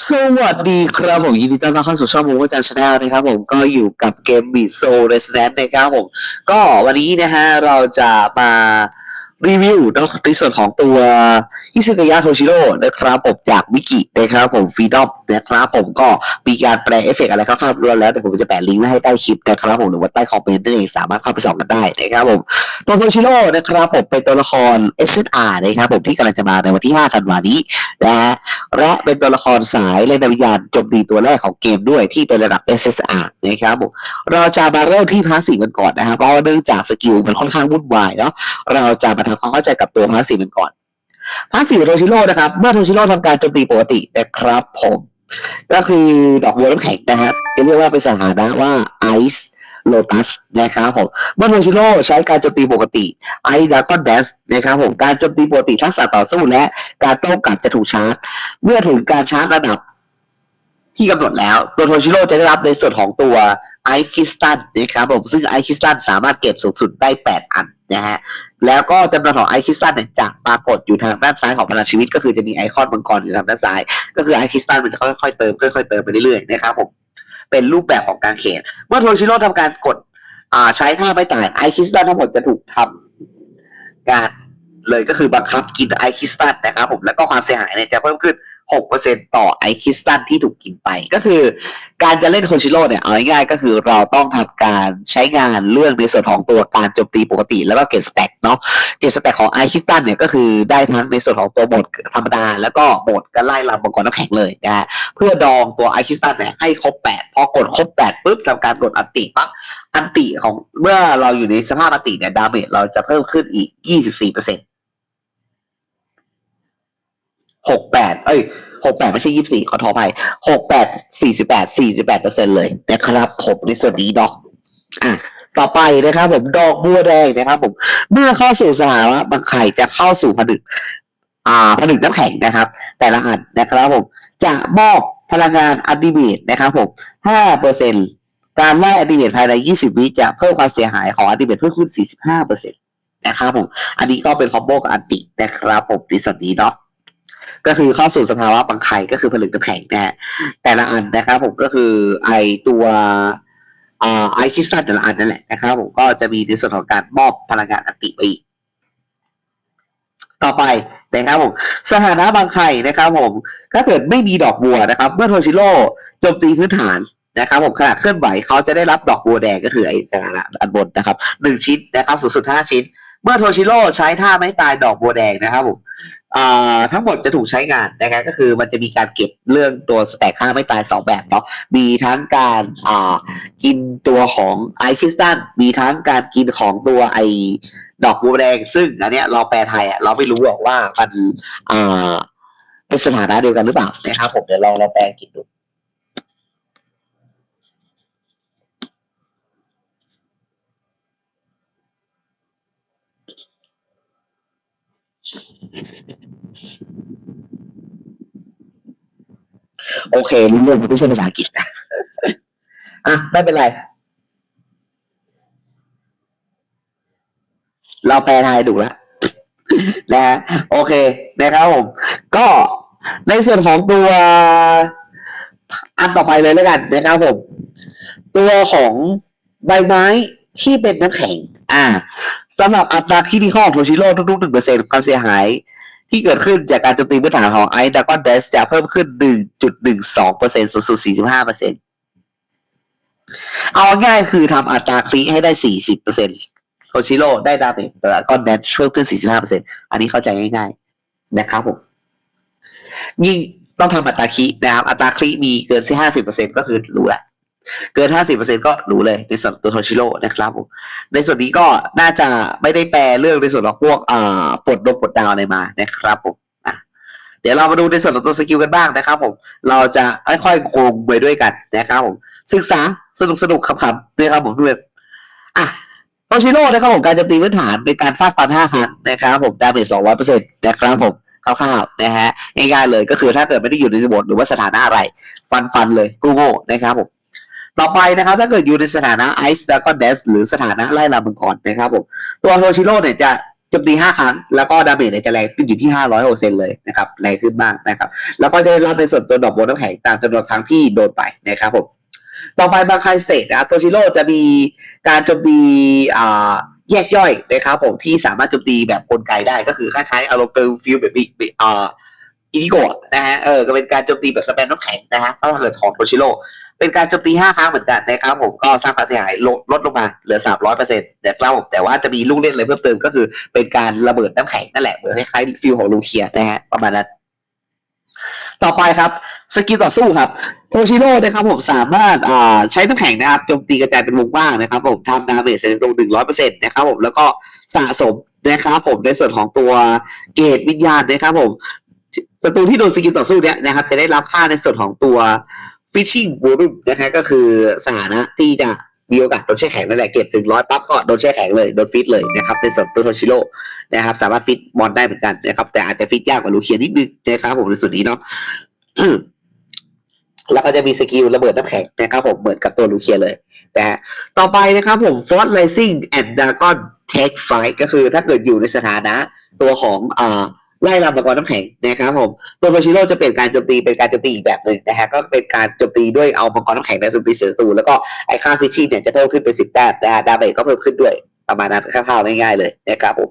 สวัสดีครับผมยินดีต้อนรับเข้าสู่ช่องมูฟจันชาแนลนะครับผมก็อยู่กับเกมบีโซเรสแนนนะครับผม ก็วันนี้นะฮะเราจะมา รีวิวในส่วนของตัวฮิซึกายะโทชิโร่นะครับผมจากวิกินะครับผมฟีดอมนะครับผมก็มีการแปลเอฟเฟกต์อะไรคร่าวๆแล้วเดี๋ยวผมจะแปะลิงก์ไว้ให้ใต้คลิปนะครับผมหรือว่าใต้คอมเมนต์นั่นเองสามารถเข้าไปส่องกันได้นะครับผมตัวโทชิโร่นะครับผมเป็นตัวละคร SSR นะครับผมที่กำลังจะมาในวันที่ 5 ธันวานี้นะฮะและเป็นตัวละครสายเล่นวิญญาณโจมตีตัวแรกของเกมด้วยที่เป็นระดับ SSR นะครับผมเราจะมาเริ่มที่พาสซีฟกันก่อนนะครับเพราะว่าเนื่องจากสกิลมันค่อนข้างวุ่นวายเนาะเราจะมาทำความเข้าใจกับตัวพาร์สซีฟกันก่อนพาสซีฟของโทชิโร่นะครับ เมื่อโทชิโร่ทำการโจมตีปกตินะครับผม ก็คือดอกบัวน้ำแข็งนะฮะจะเรียกว่าเป็นสถานะว่าไอซ์โลตัสนะครับผมเมื่อโทชิโร่ใช้การโจมตีปกติไอดากอนเดสนะครับผมการโจมตีปกติทักษะต่อสู้และการโต้กลับจะถูกชาร์จ เมื่อถึงการชาร์จระดับที่กำหนดแล้วตัวโทชิโร่จะได้รับในส่วนของตัวไอคิสตันนะครับผมซึ่งไอคิสตันสามารถเก็บสูงสุดได้ 8 อันนะฮะ แล้วก็จำนวนของไอคิสตันเนี่ยจะปรากฏอยู่ทางด้านซ้ายของพลังชีวิต ก็คือจะมีไอคอนมังกรอยู่ทางด้านซ้าย ก็คือไอคิสตันมันจะค่อยๆเติมค่อยๆเติมไปเรื่อยๆนะครับผมเป็นรูปแบบของการเขตเมื่อโทชิโร่ทำการกดอ่าใช้ท่าไม่ตายไอคิสตันทั้งหมดจะถูกทำการเลยก็คือบังคับกินไอคิสตันนะครับผมแล้วก็ความเสียหายเนี่ยจะเพิ่มขึ้น6%ต่อไอคิสตันที่ถูกกินไป ก็คือการจะเล่นโคชิโร่เนี่ย เอาง่ายๆก็คือเราต้องทำการใช้งานเรื่องในส่วนของตัวการโจมตีปกติ แล้วก็เก็บสแต็กเนาะเก็บสแต็กของไอคิสตันเนี่ยก็คือได้ทั้งในส่วนของตัวโหมดธรรมดา แล้วก็โหมดการไล่ลำมังกรน้ำแข็งเลยนะฮะเพื่อดองตัวไอคิสตันเนี่ยให้ครบ 8 พอกดครบ 8ปุ๊บทำการกดอันติปั๊บอันติของเมื่อเราอยู่ในสภาพอันติเนี่ยดาเมจเราจะเพิ่มขึ้นอีก 24% หกแปดเอ้ยหกแปดไม่ใช่ยี่สี่ขอโทษไปหกแปดสี่สิบแปดสี่สิบแปดเปอร์เซ็นเลยนะครับผมในส่วนนี้เนาะอะต่อไปนะครับ ผมดอกบัวแดงนะครับ ผม เมื่อเข้าสู่สถานะบางไข่จะเข้าสู่ผนึก อ่าผนึกน้ำแข็งนะครับ แต่ละอันนะครับผม จะมอบพลังงานอัลติเมทนะครับ ผมห้าเปอร์เซ็นการไล่อัลติเมทภายในยี่สิบวิจะเพิ่มความเสียหายของอัลติเมทเพิ่มขึ้นสี่สิบห้าเปอร์เซ็นตนะครับผม อันนี้ก็เป็นคอมโบกับอันตินะครับผมในส่วนนี้เนาะ ก็คือเข้าสู่สภาวะบังไข่ก็คือผลึกน้ำแข็งนะฮะแต่ละอันนะครับผมก็คือไอตัวไอคริสตัลแต่ละอันนั่นแหละนะครับผมก็จะมีในส่วนของการมอบพลังงานอันติไปอีก ต่อไปนะครับผมสถานะบางไข่นะครับผมถ้าเกิดไม่มีดอกบัวนะครับ เมื่อโทชิโร่โจมตีพื้นฐานนะครับผมขณะเคลื่อนไหวเขาจะได้รับดอกบัวแดงก็คือไอสถานะอันบนนะครับหนึ่งชิ้นนะครับสูงสุดห้าชิ้น เมื่อโทชิโร่ใช้ท่าไม่ตายดอกบัวแดงนะครับผม ทั้งหมดจะถูกใช้งานนะครับก็คือมันจะมีการเก็บเรื่องตัวสแต็กค่าไม่ตายสองแบบเนาะมีทั้งการอ่ากินตัวของไอคิสตันมีทั้งการกินของตัวไอดอกบัวแดงซึ่งอันเนี้ยเราแปลไทยอะเราไม่รู้หรอกว่ามันอ่าเป็นสถานะเดียวกันหรือเปล่านะครับผมเดี๋ยวลองเราแปลอังกฤษดู โอเครู้เรื่องมันไม่ใช่ภาษาอังกฤษนะอะไม่เป็นไร เราแปลไทยถูกแล้วนะฮะโอเคนะครับผม ก็ในส่วนของตัวอันต่อไปเลยแล้วกันนะครับผม ตัวของใบไม้ที่เป็นน้ำแข็ง อ่าสำหรับอัตราคิดิคอลโทชิโร่ทุกๆหนึ่งเปอร์เซ็นต์ความเสียหาย ที่เกิดขึ้นจากการโจมตีพื้นฐานของไอดากอนเดสจะเพิ่มขึ้น 1.12เปอร์เซ็นต์สูงสุด 45เปอร์เอาง่ายๆคือทำอัตราคลิให้ได้ 40เปอร์เซ็นต์โทชิโร่ได้ดาเมจดากอนเดสเพิ่มขึ้น 45เปอร์เซ็นต์อันนี้เข้าใจง่ายๆ นะครับผมยิ่งต้องทำอัตราคลินะครับ อัตราคลิมีเกินที่50เปอร์เซ็นต์ก็คือรู้ละ เกิน 50%ก็รู้เลยในส่วนตัวโทชิโร่นะครับผมในส่วนนี้ก็น่าจะไม่ได้แปลเรื่องในส่วนของพวกอ่าปลดดงปลดดาวอะไรมานะครับผมเดี๋ยวเรามาดูในส่วนของตัวสกิลกันบ้างนะครับผม เราจะค่อยๆโกงไปด้วยกันนะครับผม ศึกษาสนุกสนุกๆขำๆนะครับผมเพื่อนอะโทชิโร่นะครับผม การโจมตีพื้นฐานเป็นการฟาดฟัน5ครั้งนะครับผม ดาเมจ200%นะครับผมคร่าวๆนะฮะง่ายๆเลยก็คือถ้าเกิดไม่ได้อยู่ในสมบหรือว่าสถานะอะไร ฟันฟันๆเลยกูโง่นะครับผม ต่อไปนะครับ ถ้าเกิดอยู่ในสถานะไอซ์แล้วก็เดสหรือสถานะไล่ลามังกรนะครับผมตัวโทชิโร่เนี่ยจะโจมตีห้าครั้ง แล้วก็ดาเมจเนี่ยจะแรงขึ้นอยู่ที่ห้าร้อยเปอเซนเลยนะครับแรงขึ้นมากนะครับ แล้วก็จะรับในส่วนตัวดอกโบนน้ำแข็งตามจำนวนครั้งที่โดนไปนะครับผมต่อไปบางคายสเตทนะครับโทชิโร่จะมีการโจมตีอ่าแยกย่อยนะครับผมที่สามารถโจมตีแบบกลไกได้ก็คือคล้ายๆอารมณ์เป็นฟิลแบบอีอ่าอินิโกะนะฮะเออก็เป็นการโจมตีแบบสแปนน้ำแข็งนะฮะถ้าเกิดของโทชิโร่ เป็นการโจมตีห้าครั้งเหมือนกันนะครับผมก็สร้างความเสียหายลดลดลงมาเหลือสามร้อยเปอร์เซ็นต์นะครับผมแต่ว่าจะมีลูกเล่นอะไรเพิ่มเติมก็คือเป็นการระเบิดน้ำแข็งนั่นแหละเหมือนคล้ายๆฟิลของลูเคียนะฮะประมาณนั้นต่อไปครับสกิลต่อสู้ครับโทชิโร่นะครับผมสามารถอ่าใช้น้ำแข็งนะครับโจมตีกระจายเป็นวงกว้างนะครับผมทำดาเมจเซนตรงหนึ่งร้อยเปอร์เซ็นต์นะครับผมแล้วก็สะสมนะครับผมในส่วนของตัวเกรดวิญญาณนะครับผมศัตรูที่โดนสกิลต่อสู้เนี่ยนะครับจะได้รับค่าในส่วนของตัว ฟิชชิงบูรุมนะครับก็คือสถานะที่จะมีโอกาสโดนแช่แข็งนั่นแหละเก็บถึงร้อยปั๊บก็โดนแช่แข็งเลยโดนฟิตเลยนะครับในส่วนตัวโทชิโร่นะครับสามารถฟิตบอลได้เหมือนกันนะครับแต่อาจจะฟิตยากกว่าลูเคียนนิดนึงนะครับผมในส่วนนี้เนาะแล้วก็จะมีสกิลระเบิดน้ำแข็งนะครับผมเหมือนกับตัวลูเคียเลยนะฮะต่อไปนะครับผม Fort Rising and Dragon Take Fight ก็คือถ้าเกิดอยู่ในสถานะตัวของอ่า ไล่ลำมังกรน้ำแข็งนะครับผมตัวโรชิโร่จะเป็นการโจมตีเป็นการโจมตีอีกแบบหนึ่งนะฮะก็เป็นการโจมตีด้วยเอามังกรน้ำแข็งในโจมตีเสือตูแล้วก็ไอ้ค่าฟิชชิ่งเนี่ยจะเพิ่มขึ้นเป็นสิบแต้มนะฮะดาเมจก็เพิ่มขึ้นด้วยประมาณนั้นคร่าวๆง่ายๆเลยนะครับผม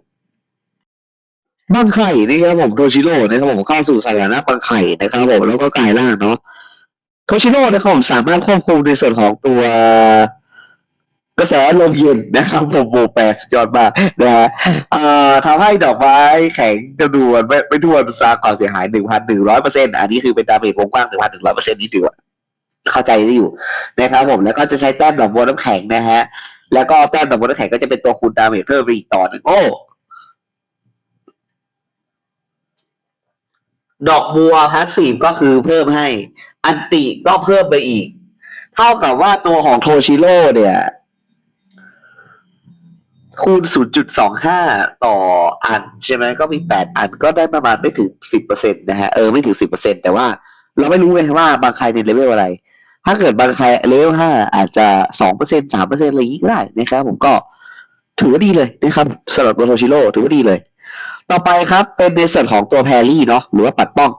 บางไข่นะครับผมโรชิโร่นะครับผมเข้าสู่สถานะบางไข่นะครับผมแล้วก็กลายร่างเนาะโคชิโร่นะครับผมสามารถควบคุมในส่วนของตัว กระแสลมเย็นนะครับผมโบแปรสุดยอดมากนะฮะเอ่อทำให้ดอกไม้แข็งจำนวนไม่ไม่ทั่วสร้างความเสียหายหนึ่งพันหนึ่งร้อยเปอร์เซ็นต์อันนี้คือเป็นดาเมจวงกว้างหนึ่งพันหนึ่งร้อยเปอร์เซ็นต์นี่ถือว่าเข้าใจได้อยู่นะครับผมแล้วก็จะใช้แต้มดอกบัวน้ำแข็งนะฮะแล้วก็แต้มดอกบัวน้ำแข็งก็จะเป็นตัวคูณดาเมจเพิ่มไปอีกต่อหนึ่งโอ้ดอกบัวพาสซีฟก็คือเพิ่มให้ อันติก็เพิ่มไปอีก เท่ากับว่าตัวของโทชิโร่เนี่ย คูณ 0.25 ต่ออันใช่ไหมก็มี 8 อันก็ได้ประมาณไม่ถึง 10%นะฮะเออไม่ถึง 10%แต่ว่าเราไม่รู้ไงว่าบางใครในเลเวลอะไร ถ้าเกิดบางใครเลเวล 5 อาจจะ 2% 3%อะไรอย่างนี้ก็ได้นะครับผมก็ถือว่าดีเลยนะครับสำหรับตัวโทชิโร่ถือว่าดีเลย ต่อไปครับเป็นในส่วนของตัวแพรี่เนาะหรือว่าปัดป้อง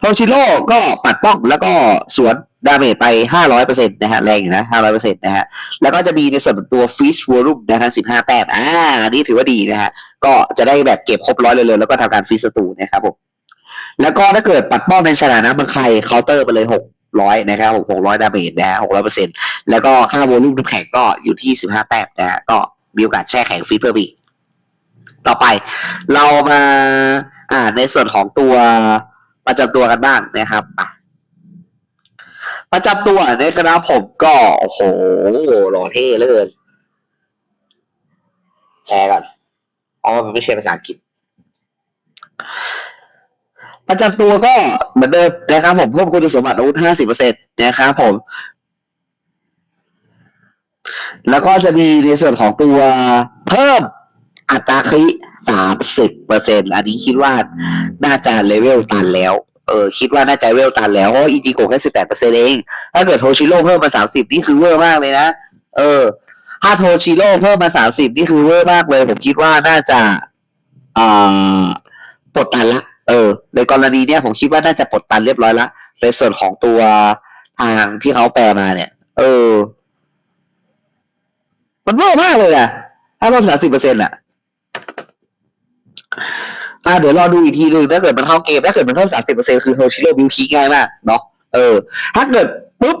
โทชิโร่ก็ปัดป้องแล้วก็สวนดาเมจไป 500%นะฮะแรงอยู่นะ500%นะฮะแล้วก็จะมีในส่วนตัวฟิชวอลุ่มนะฮะ15 แต้มอ่าอันนี้ถือว่าดีนะฮะก็จะได้แบบเก็บครบร้อยเลยแล้วก็ทำการฟิชศัตรูนะครับผมแล้วก็ถ้าเกิดปัดป้องในสถานะบางใครเคาน์เตอร์ไปเลย600นะครับ600 ดาเมจนะฮะ600%แล้วก็ค่าวอลุ่มน้ำแข็งก็อยู่ที่ 15 แต้มนะฮะก็มีโอกาสแช่แข็งฟิชเพิ่มอีก ต่อไป เรามาอ่าในส่วนของตัว ประจำตัวกันบ้างนะครับประจำตัวในคณะผมก็โอ้โหหล่อเท่เหลือเกินแชร์ก่อนอ๋อมันไม่ใช่ภาษาอังกฤษประจำตัวก็เหมือนเดิมนะครับผมเพิ่มคุณสมบัติอาวุธห้าสิบเปอร์เซ็นต์นะครับผม แล้วก็จะมีในส่วนของตัวเพิ่มอัตราคริ สามสิบเปอร์เซ็นอันนี้คิดว่าน่าจะเลเวลตันแล้ว เออคิดว่าน่าจะเลเวลตันแล้วเพราะอีจิโกะแค่สิบแปดเปอร์เซ็นเอง ถ้าเกิดโทชิโร่เพิ่มมาสามสิบนี่คือเวอร์มากเลยนะ เออ ถ้าโทชิโร่เพิ่มมาสามสิบนี่คือเวอร์มากเลย ผมคิดว่าน่าจะอ่าปลดตันละ เออ ในกรณีเนี้ยผมคิดว่าน่าจะปลดตันเรียบร้อยละในส่วนของตัวทางที่เขาแปลมาเนี่ย เออ มันเวอร์มากเลยอะถ้าเพิ่มสามสิบเปอร์เซ็นต์อะ อ่าเดี๋ยวรอดูอีกทีหนึ่งถ้าเกิดมันเข้าเกมถ้าเกิดมันเพิ่มสามสิบเปอร์เซ็นคือโทชิโร่บิวคีง่ายมากเนาะเออ ถ้าเกิดปุ๊บ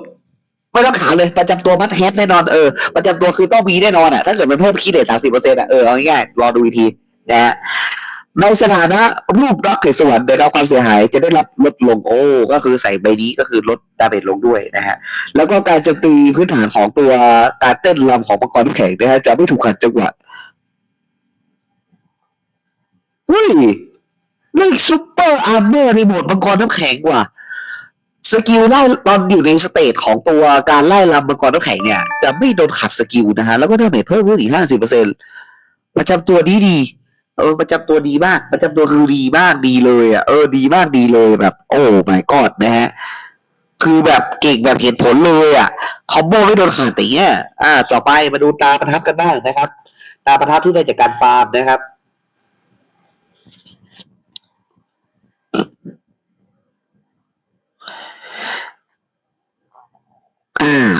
ไม่ต้องถามเลยประจำตัวมัดแฮปแน่นอนเออประจำตัวคือต้องมีแน่นอนอะถ้าเกิดมันเพิ่มคีเดตสามสิบเปอร์เซ็นต์อะเออเอาง่ายๆรอดูอีกทีนะฮะในสถานะรูปรักเกศสวรรค์ได้รับความเสียหายจะได้รับลดลงโอ้ก็คือใส่ใบนี้ก็คือลดดาเมจลงด้วยนะฮะแล้วก็การโจมตีพื้นฐานของตัวการเต้นรำของมังกรแข็งนะฮะจะไม่ถูกขัดจังหวะ เฮ้ยเรื่ซุปเปอร์อาร์เมอร์ในโมดมังกรน้ำแข็งว่ะสกิลไล่ตอนอยู่ในสเตจของตัวการไล่ลำมังกรน้ำแข็งเนี่ย จะไม่โดนขัดสกิลนะฮะ แล้วก็ไดาเมจเพิ่มขึ้นอีกห้าสิบเปอร์เซ็นต์ประจำตัวดีดีเออประจำตัวดีมาก ประจำตัวคือดีมากดีเลยอะเออดีมากดีเลยแบบ โอ้ my god นะฮะคือแบบเก่งแบบเห็นผลเลยอะคอมโบไม่โดนขาดอย่างเงี้ยอ่า ต่อไปมาดูตาประทับกันบ้างนะครับ ตาประทับที่ได้จากการฟาร์มนะครับ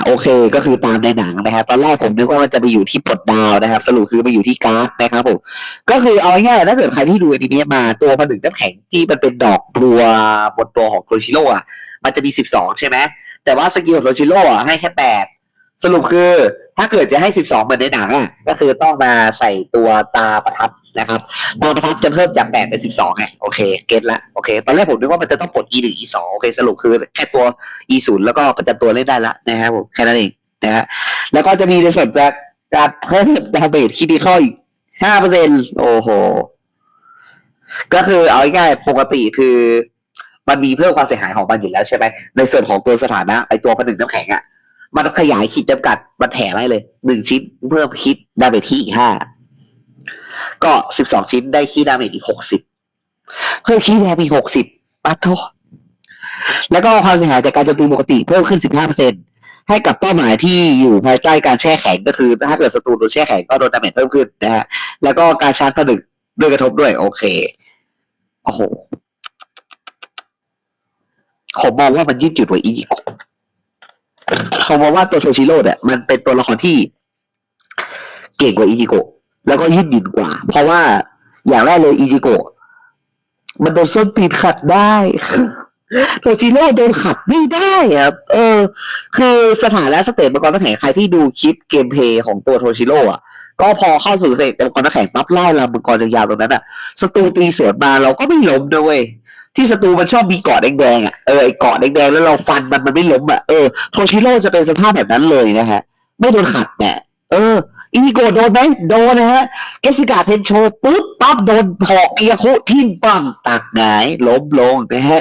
โอเคก็คือตามในหนังนะครับตอนแรกผมนึกว่ามันจะไปอยู่ที่ปลดดาวนะครับ สรุปคือไปอยู่ที่การ์ดนะครับผมก็คือเอาง่ายๆถ้าเกิดใครที่ดูอนิเมะมาตัวผนึกน้ำแข็งที่มันเป็นดอกบัวบนตัวของโคชิโร่อะมันจะมีสิบสองใช่ไหมแต่ว่าสกิลของโคชิโร่อะให้แค่แปด สรุปคือ ถ้าเกิดจะให้สิบสองเหมือนในหนังอะก็คือต้องมาใส่ตัวตาประทับนะครับตาประทับจะเพิ่มจากแปดเป็นสิบสองไงโอเคเก็ตละโอเค ตอนแรกผมนึกว่ามันจะต้องปลด e หนึ่ง e สองโอเค สรุปคือแค่ตัว e ศูนย์แล้วก็ประจำตัวเล่นได้ละนะครับผมแค่นั้นเองนะฮะแล้วก็จะมีในส่วนจากการเพิ่มดาเมจคิดดีเข้าอีกห้าเปอร์เซ็นโอ้โห ก็คือเอาง่ายๆปกติคือ มันมีเพิ่มความเสียหายของมันอยู่แล้วใช่ไหมในส่วนของตัวสถานะไอตัวผนึกน้ำแข็งอะ มันขยายขีดจำกัดมันแถมให้เลยหนึ่งชิ้นเพิ่มคิดดาเมจที่อีกห้าก็สิบสองชิ้นได้คีดดาเมจอีกหกสิบเพิ่มคีดดาเมจหกสิบปัดโทแล้วก็ความเสียหายจากการโจมตีปกติเพิ่มขึ้นสิบห้าเปอร์เซ็นให้กับเป้าหมายที่อยู่ภายใต้การแช่แข็งก็คือ ถ้าเกิดศัตรูโดนแช่แข็งก็โดนดาเมจเพิ่มขึ้นนะฮะแล้วก็การชาร์จผนึกด้วยกระทบด้วย โอเคโอ้โหผมมองว่ามันยืดหยุ่นกว่าอีกะผมมองว่าตัวโทชิโร่เนี่ยมันเป็นตัวละครที่เก่งกว่าอีจิโกะแล้วก็ยืดหยุ่นกว่า เพราะว่าอย่างแรกเลยอีจิโกะมันโดนส้นตีนขัดได้โทชิโร่โดนขัดไม่ได้ครับ เออ คือสถานะสเตจมังกรน้ำแข็งใครที่ดูคลิปเกมเพย์ของตัวโทชิโร่อะก็พอเข้าสู่สเตจมังกรน้ำแข็งปั๊บไล่ลำมังกรยาวๆตรงนั้นอะศัตรูตีสวนมาเราก็ไม่ล้มนะเว้ย ที่ศัตรูมันชอบมีเกาะแดงๆอะเออไอเกาะแดงๆแล้วเราฟันมันมันไม่ล้มอะเออโทชิโร่จะเป็นสภาพแบบนั้นเลยนะฮะ ไม่โดนขัดเนี่ยเอออีโกโดนไหมโดนนะฮะเกสิกาเทนโชปุ๊บปั๊บโดนหอกเอียคุทิ่มปังตักหงายล้มลงนะฮะ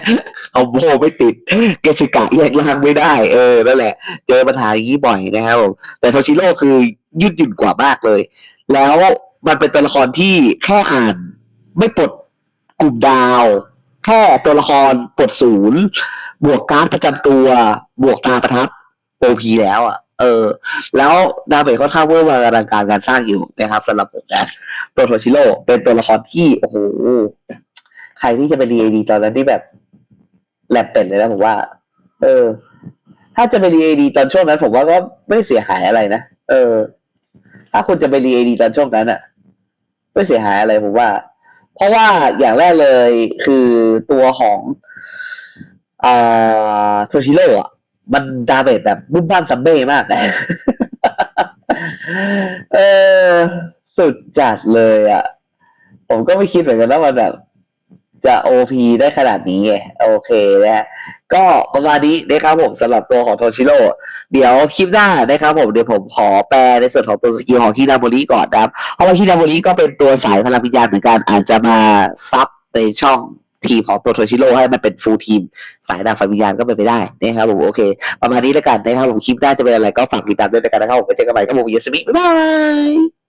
เอาโบไม่ติด เกสิกาแยกล่างไม่ได้ เออนั่นแหละ เจอปัญหาอย่างนี้บ่อยนะครับแต่โทชิโร่คือยืดหยุ่นกว่ามากเลย แล้วมันเป็นตัวละครที่แค่อ่าน ไม่ปลดกลุ่มดาว แค่ตัวละครปลดศูนย์บวกการ์ดประจำตัวบวกตาประทับโอพีแล้วอะเออ แล้วดาเมจค่อนข้างเวอร์วางอลังการการสร้างอยู่นะครับสำหรับผมนะตัวโทชิโร่เป็นตัวละครที่ โอ้โห ใครที่จะไปรีเอดีตอนนั้นที่แบบแลบเป็ดเลยนะผมว่า เออ ถ้าจะไปรีเอดีตอนช่วงนั้น ผมว่าก็ไม่เสียหายอะไรนะเออ ถ้าคุณจะไปรีเอดีตอนช่วงนั้นอะไม่เสียหายอะไรผมว่า เพราะว่าอย่างแรกเลยคือตัวของอ่าโทชิโร่อะมันดาเมจแบบบุ้มบ้ามซัมเบ้มากนะเออสุดจัดเลยอะผมก็ไม่คิดเหมือนกันว่ามันแบบจะโอพีได้ขนาดนี้ไงโอเคนะ ก็ประมาณนี้นะครับผมสำหรับตัวของโทชิโร่เดี๋ยวคลิปหน้านะครับผมเดี๋ยวผมขอแปลในส่วนของตัวสกิลของฮินาโมริก่อนนะครับ เพราะว่าฮินาโมริก็เป็นตัวสายพลังวิญญาณเหมือนกันอาจจะมาซับในช่องทีมของตัวโทชิโร่ให้มันเป็นฟูลทีม สายดาบไฟวิญญาณก็เป็นไปได้นะครับผมโอเค ประมาณนี้แล้วกันนะครับผมคลิปหน้าจะเป็นอะไรก็ฝากติดตามด้วยกันนะครับผมไปเจอกันใหม่ครับผมยสมิบ๊ายบาย